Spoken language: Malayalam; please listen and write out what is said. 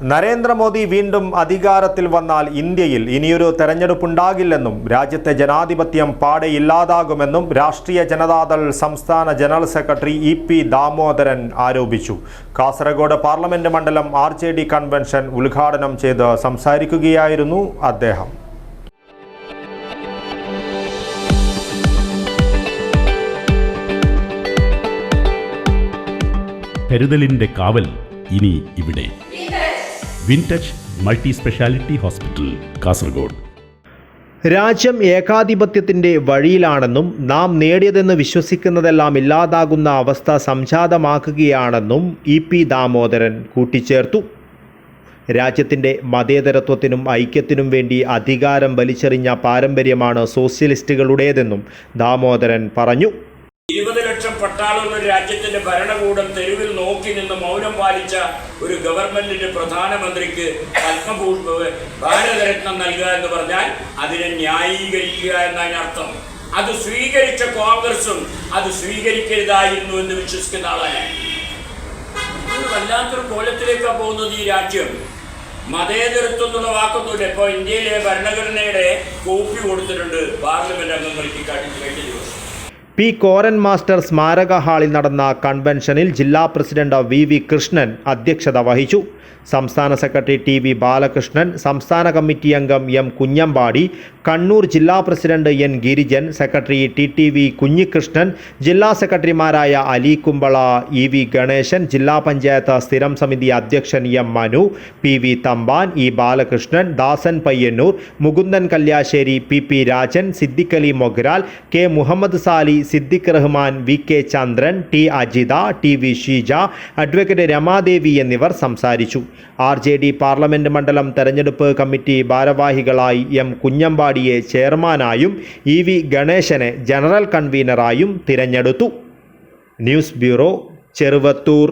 നരേന്ദ്രമോദി വീണ്ടും അധികാരത്തിൽ വന്നാൽ ഇന്ത്യയിൽ ഇനിയൊരു തെരഞ്ഞെടുപ്പുണ്ടാകില്ലെന്നും രാജ്യത്തെ ജനാധിപത്യം പാടെ ഇല്ലാതാകുമെന്നും രാഷ്ട്രീയ ജനതാദൾ സംസ്ഥാന general secretary E P Damodaran ആരോപിച്ചു. കാസർഗോഡ് പാർലമെന്റ് മണ്ഡലം ആർ ജെ ഡി കൺവെൻഷൻ ഉദ്ഘാടനം ചെയ്ത് സംസാരിക്കുകയായിരുന്നു അദ്ദേഹം. കരുതലിന്റെ കാവൽ ഇനി ഇവിടെ. Wintouch multi speciality hospital Kasaragod. രാജ്യം ഏകാധിപത്യത്തിന്റെ വഴിയിലാണെന്നും നാം നേടിയതെന്ന് വിശ്വസിക്കുന്നതെല്ലാം ഇല്ലാതാകുന്ന അവസ്ഥ സംജാതമാക്കുകയാണെന്നും ഇ പി ദാമോദരൻ കൂട്ടിച്ചേർത്തു. രാജ്യത്തിന്റെ മതേതരത്വത്തിനും ഐക്യത്തിനും വേണ്ടി അധികാരം വലിച്ചെറിഞ്ഞ പാരമ്പര്യമാണ് സോഷ്യലിസ്റ്റുകളുടേതെന്നും ദാമോദരൻ പറഞ്ഞു. ഇരുപത് എന്ന രാജ്യത്തിന്റെ ഭരണകൂടം തെരുവിൽ നോക്കി നിന്ന് മൗനം പാലിച്ച ഒരു ഗവൺമെന്റിന്റെ പ്രധാനമന്ത്രിക്ക് പത്മഭൂഷ ഭാരതരത്നം നൽകുക എന്ന് പറഞ്ഞാൽ അതിനെ ന്യായീകരിക്കുക എന്നാണ് അർത്ഥം. അത് സ്വീകരിച്ച കോൺഗ്രസും അത് സ്വീകരിക്കരുതായിരുന്നു എന്ന് വിശ്വസിക്കുന്ന ആളാണ് വല്ലാത്തൊരു കോലത്തിലേക്കാണ് പോകുന്നത് ഈ രാജ്യം. മതേതരത്വം എന്നുള്ള വാക്കൊന്നുമില്ല. ഇപ്പോൾ ഇന്ത്യയിലെ ഭരണഘടനയുടെ കോപ്പി കൊടുത്തിട്ടുണ്ട് പാർലമെന്റ് അംഗങ്ങൾക്ക് കഴിഞ്ഞ ദിവസം. പി കോരൻ മാസ്റ്റർ സ്മാരക ഹാളിൽ നടന്ന കൺവെൻഷനിൽ ജില്ലാ പ്രസിഡന്റ് വി വി കൃഷ്ണൻ അധ്യക്ഷത വഹിച്ചു. സംസ്ഥാന സെക്രട്ടറി ടി വി ബാലകൃഷ്ണൻ സംസ്ഥാന കമ്മിറ്റി അംഗം എം കുഞ്ഞമ്പാടി കണ്ണൂർ ജില്ലാ president N Girijan secretary T T V Kunhikrishnan ജില്ലാ സെക്രട്ടറിമാരായ അലി കുമ്പള ഇ വി ഗണേശൻ ജില്ലാ പഞ്ചായത്ത് സ്ഥിരം സമിതി അധ്യക്ഷൻ M Manu P V Thampan E Balakrishnan Dasan Payyanur Mukundan Kalliasseri P P Rajan Siddique Ali Mogral K Muhammad Sali Siddique Rahman V K Chandran T Ajitha T V Sheeja advocate Ramadevi എന്നിവർ സംസാരിച്ചു. ആർ ജെ ഡി പാർലമെന്റ് മണ്ഡലം തെരഞ്ഞെടുപ്പ് കമ്മിറ്റി ഭാരവാഹികളായി എം കുഞ്ഞമ്പാടിയെ ചെയർമാനായും ഇ വി ഗണേശനെ ജനറൽ കൺവീനറായും തിരഞ്ഞെടുത്തു. News bureau Cheruvathur.